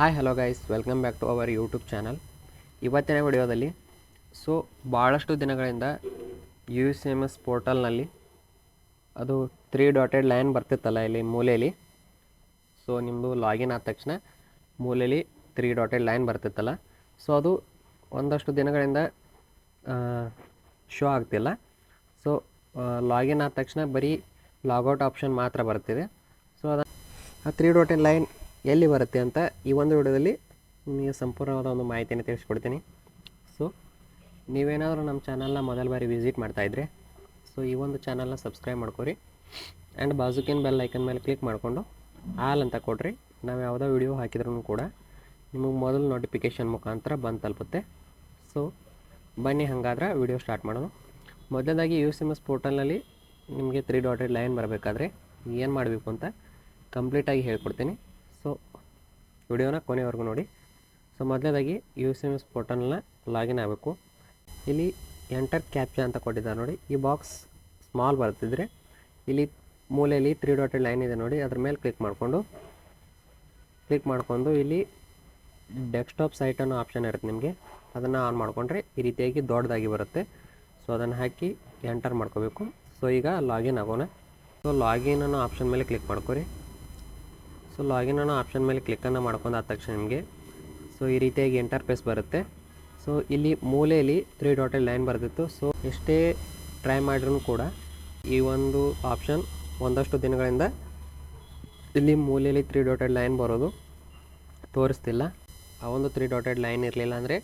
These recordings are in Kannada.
Hi hello guys welcome back to our YouTube channel ಇವತ್ತಿನ ವಿಡಿಯೋದಲ್ಲಿ ಸೊ ಭಾಳಷ್ಟು ದಿನಗಳಿಂದ ಯು ಸಿ ಎಂ ಎಸ್ ಪೋರ್ಟಲ್ನಲ್ಲಿ ಅದು ತ್ರೀ ಡಾಟೆಡ್ ಲೈನ್ ಬರ್ತಿತ್ತಲ್ಲ ಇಲ್ಲಿ ಮೂಲೆಯಲ್ಲಿ ಸೊ ನಿಮ್ಮದು ಲಾಗಿನ್ ಆದ ತಕ್ಷಣ ಮೂಲೆಯಲ್ಲಿ ತ್ರೀ ಡಾಟೆಡ್ ಲೈನ್ ಬರ್ತಿತ್ತಲ್ಲ. ಸೊ ಅದು ಒಂದಷ್ಟು ದಿನಗಳಿಂದ ಶೋ ಆಗ್ತಿಲ್ಲ. ಸೊ ಲಾಗಿನ್ ಆದ ತಕ್ಷಣ ಬರೀ ಲಾಗೌಟ್ ಆಪ್ಷನ್ ಮಾತ್ರ ಬರ್ತಿದೆ. ಸೊ ಅದು ಆ ತ್ರೀ ಡಾಟೆಡ್ ಲೈನ್ ಎಲ್ಲಿ ಬರುತ್ತೆ ಅಂತ ಈ ಒಂದು ವಿಡಿಯೋದಲ್ಲಿ ನಿಮಗೆ ಸಂಪೂರ್ಣವಾದ ಒಂದು ಮಾಹಿತಿಯನ್ನು ತಿಳಿಸ್ಕೊಡ್ತೀನಿ. ಸೊ ನೀವೇನಾದರೂ ನಮ್ಮ ಚಾನಲ್ನ ಮೊದಲ ಬಾರಿ ವಿಸಿಟ್ ಮಾಡ್ತಾಯಿದ್ರೆ ಸೊ ಈ ಒಂದು ಚಾನಲ್ನ ಸಬ್ಸ್ಕ್ರೈಬ್ ಮಾಡ್ಕೊರಿ. ಆ್ಯಂಡ್ ಬಾಜುಕಿನ ಬೆಲ್ ಐಕನ್ ಮೇಲೆ ಕ್ಲಿಕ್ ಮಾಡಿಕೊಂಡು ಆಲ್ ಅಂತ ಕೊಡ್ರಿ. ನಾವು ಯಾವುದೋ ವಿಡಿಯೋ ಹಾಕಿದ್ರೂ ಕೂಡ ನಿಮಗೆ ಮೊದಲು ನೋಟಿಫಿಕೇಷನ್ ಮುಖಾಂತರ ಬಂದು ತಲುಪುತ್ತೆ. ಸೊ ಬನ್ನಿ ಹಾಗಾದ್ರೆ ವಿಡಿಯೋ ಸ್ಟಾರ್ಟ್ ಮಾಡೋಣ. ಮೊದಲದಾಗಿ ಯು ಸಿ ಎಂ ಎಸ್ ಪೋರ್ಟಲ್ನಲ್ಲಿ ನಿಮಗೆ ತ್ರೀ ಡಾಟೆಡ್ ಲೈನ್ ಬರಬೇಕಾದ್ರೆ ಏನು ಮಾಡಬೇಕು ಅಂತ ಕಂಪ್ಲೀಟಾಗಿ ಹೇಳ್ಕೊಡ್ತೀನಿ. ಸೊ ವಿಡಿಯೋನ ಕೊನೆವರೆಗೂ ನೋಡಿ. ಸೊ, ಮೊದಲನೇದಾಗಿ ಯು ಸಿ ಎಂ ಎಸ್ ಪೋರ್ಟಲ್ನ ಲಾಗಿನ್ ಆಗಬೇಕು. ಇಲ್ಲಿ ಎಂಟರ್ ಕ್ಯಾಪ್ಚಾ ಅಂತ ಕೊಟ್ಟಿದ್ದಾರೆ ನೋಡಿ. ಈ ಬಾಕ್ಸ್ ಸ್ಮಾಲ್ ಬರ್ತಿದ್ರೆ ಇಲ್ಲಿ ಮೂಲೆಯಲ್ಲಿ ತ್ರೀ ಡಾಟೆಡ್ ಲೈನ್ ಇದೆ ನೋಡಿ. ಅದ್ರ ಮೇಲೆ ಕ್ಲಿಕ್ ಮಾಡಿಕೊಂಡು ಕ್ಲಿಕ್ ಮಾಡ್ಕೊಂಡು ಇಲ್ಲಿ ಡೆಸ್ಕ್ಟಾಪ್ ಸೈಟ್ ಅನ್ನೋ ಆಪ್ಷನ್ ಇರುತ್ತೆ ನಿಮಗೆ. ಅದನ್ನು ಆನ್ ಮಾಡಿಕೊಂಡ್ರೆ ಈ ರೀತಿಯಾಗಿ ದೊಡ್ಡದಾಗಿ ಬರುತ್ತೆ. ಸೊ, ಅದನ್ನು ಹಾಕಿ ಎಂಟರ್ ಮಾಡ್ಕೋಬೇಕು. ಸೊ, ಈಗ ಲಾಗಿನ್ ಆಗೋಣ. ಸೊ ಲಾಗಿನ್ ಅನ್ನೋ ಆಪ್ಷನ್ ಮೇಲೆ ಕ್ಲಿಕ್ ಮಾಡ್ಕೊರಿ. ಸೊ ಲಾಗಿನ್ ಅನ್ನೋ ಆಪ್ಷನ್ ಮೇಲೆ ಕ್ಲಿಕ್ಕನ್ನು ಮಾಡ್ಕೊಂಡಾದ ತಕ್ಷಣ ನಿಮಗೆ. ಸೊ ಈ ರೀತಿಯಾಗಿ ಇಂಟರ್ಫೇಸ್ ಬರುತ್ತೆ. ಸೊ ಇಲ್ಲಿ ಮೂಲೆಯಲ್ಲಿ ತ್ರೀ ಡಾಟೆಡ್ ಲೈನ್ ಬರ್ತಿತ್ತು ಸೊ ಎಷ್ಟೇ ಟ್ರೈ ಮಾಡಿರೂ ಕೂಡ ಈ ಒಂದು ಆಪ್ಷನ್ ಒಂದಷ್ಟು ದಿನಗಳಿಂದ ಇಲ್ಲಿ ಮೂಲೆಯಲ್ಲಿ ತ್ರೀ ಡಾಟೆಡ್ ಲೈನ್ ಬರೋದು ತೋರಿಸ್ತಿಲ್ಲ. ಆ ಒಂದು ತ್ರೀ ಡಾಟೆಡ್ ಲೈನ್ ಇರಲಿಲ್ಲ ಅಂದರೆ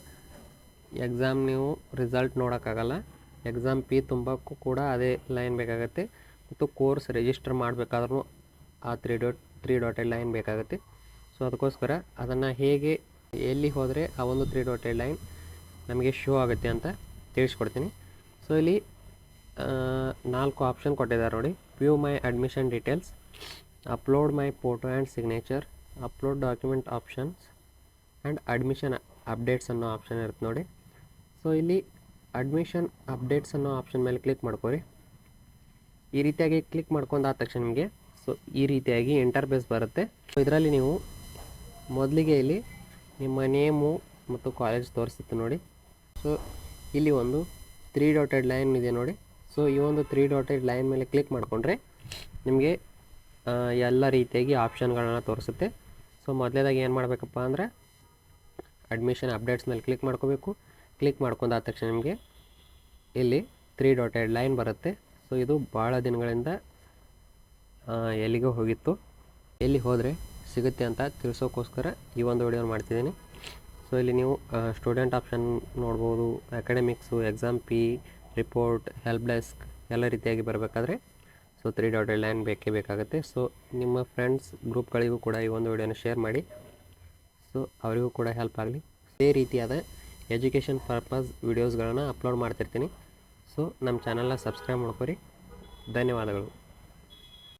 ಎಕ್ಸಾಮ್ ನೀವು ರಿಸಲ್ಟ್ ನೋಡೋಕ್ಕಾಗಲ್ಲ. ಎಕ್ಸಾಮ್ ಪಿ ತುಂಬಕ್ಕೂ ಕೂಡ ಅದೇ ಲೈನ್ ಬೇಕಾಗುತ್ತೆ. ಮತ್ತು ಕೋರ್ಸ್ ರಿಜಿಸ್ಟರ್ ಮಾಡಬೇಕಾದ್ರೂ ಆ three dot three dotted line ಬೇಕಾಗುತ್ತೆ. ಸೊ ಅದಕ್ಕೋಸ್ಕರ ಅದನ್ನು ಹೇಗೆ, ಎಲ್ಲಿ ಹೋದರೆ ಆ ಒಂದು ತ್ರೀ ಡಾಟೆಡ್ ಲೈನ್ ನಮಗೆ ಶೋ ಆಗುತ್ತೆ ಅಂತ ತಿಳಿಸ್ಕೊಡ್ತೀನಿ. ಸೊ ಇಲ್ಲಿ ನಾಲ್ಕು ಆಪ್ಷನ್ ಕೊಟ್ಟಿದ್ದಾರೆ ನೋಡಿ. View my admission details upload my photo and signature upload document options and admission updates ಅನ್ನೋ ಆಪ್ಷನ್ ಇರುತ್ತೆ ನೋಡಿ. ಸೊ ಇಲ್ಲಿ ಅಡ್ಮಿಷನ್ ಅಪ್ಡೇಟ್ಸ್ ಅನ್ನೋ ಆಪ್ಷನ್ ಮೇಲೆ ಕ್ಲಿಕ್ ಮಾಡ್ಕೊರಿ. ಈ ರೀತಿಯಾಗಿ ಕ್ಲಿಕ್ ಮಾಡ್ಕೊಂಡಾದ ತಕ್ಷಣ ನಿಮಗೆ ಸೊ ಈ ರೀತಿಯಾಗಿ ಇಂಟರ್ಫೇಸ್ ಬರುತ್ತೆ. ಸೊ ಇದರಲ್ಲಿ ನೀವು ಮೊದಲಿಗೆ ಇಲ್ಲಿ ನಿಮ್ಮ ನೇಮು ಮತ್ತು ಕಾಲೇಜ್ ತೋರಿಸುತ್ತೆ ನೋಡಿ. ಸೊ ಇಲ್ಲಿ ಒಂದು ತ್ರೀ ಡಾಟೆಡ್ ಲೈನ್ ಇದೆ ನೋಡಿ. ಸೊ ಈ ಒಂದು ತ್ರೀ ಡಾಟೆಡ್ ಲೈನ್ ಮೇಲೆ ಕ್ಲಿಕ್ ಮಾಡಿಕೊಂಡ್ರೆ ನಿಮಗೆ ಎಲ್ಲ ರೀತಿಯಾಗಿ ಆಪ್ಷನ್ಗಳನ್ನು ತೋರಿಸುತ್ತೆ. ಸೊ ಮೊದಲೇದಾಗಿ ಏನು ಮಾಡಬೇಕಪ್ಪ ಅಂದರೆ ಅಡ್ಮಿಷನ್ ಅಪ್ಡೇಟ್ಸ್ ಮೇಲೆ ಕ್ಲಿಕ್ ಮಾಡ್ಕೋಬೇಕು. ಕ್ಲಿಕ್ ಮಾಡ್ಕೊಂಡಾದ ತಕ್ಷಣ ನಿಮಗೆ ಇಲ್ಲಿ ತ್ರೀ ಡಾಟೆಡ್ ಲೈನ್ ಬರುತ್ತೆ. ಸೊ ಇದು ಭಾಳ ದಿನಗಳಿಂದ ಎಲ್ಲಿಗೋ ಹೋಗಿತ್ತು. ಎಲ್ಲಿ ಹೋದರೆ ಸಿಗುತ್ತೆ ಅಂತ ತಿಳಿಸೋಕ್ಕೋಸ್ಕರ ಈ ಒಂದು ವಿಡಿಯೋ ಮಾಡ್ತಿದ್ದೀನಿ. ಸೊ ಇಲ್ಲಿ ನೀವು ಸ್ಟೂಡೆಂಟ್ ಆಪ್ಷನ್ ನೋಡ್ಬೋದು academics exam P report help desk ಎಲ್ಲ ರೀತಿಯಾಗಿ ಬರಬೇಕಾದ್ರೆ ಸೊ ತ್ರೀ ಡಾಟ್ ಲೈನ್ ಬೇಕೇ ಬೇಕಾಗುತ್ತೆ. ಸೊ ನಿಮ್ಮ ಫ್ರೆಂಡ್ಸ್ ಗ್ರೂಪ್ಗಳಿಗೂ ಕೂಡ ಈ ಒಂದು ವಿಡಿಯೋನ ಶೇರ್ ಮಾಡಿ. ಸೊ ಅವರಿಗೂ ಕೂಡ ಹೆಲ್ಪ್ ಆಗಲಿ. ಇದೇ ರೀತಿಯಾದ ಎಜುಕೇಷನ್ ಪರ್ಪಸ್ ವೀಡಿಯೋಸ್ಗಳನ್ನು ಅಪ್ಲೋಡ್ ಮಾಡ್ತಿರ್ತೀನಿ. ಸೊ ನಮ್ಮ ಚಾನಲ್ನ ಸಬ್ಸ್ಕ್ರೈಬ್ ಮಾಡ್ಕೊರಿ. ಧನ್ಯವಾದಗಳು.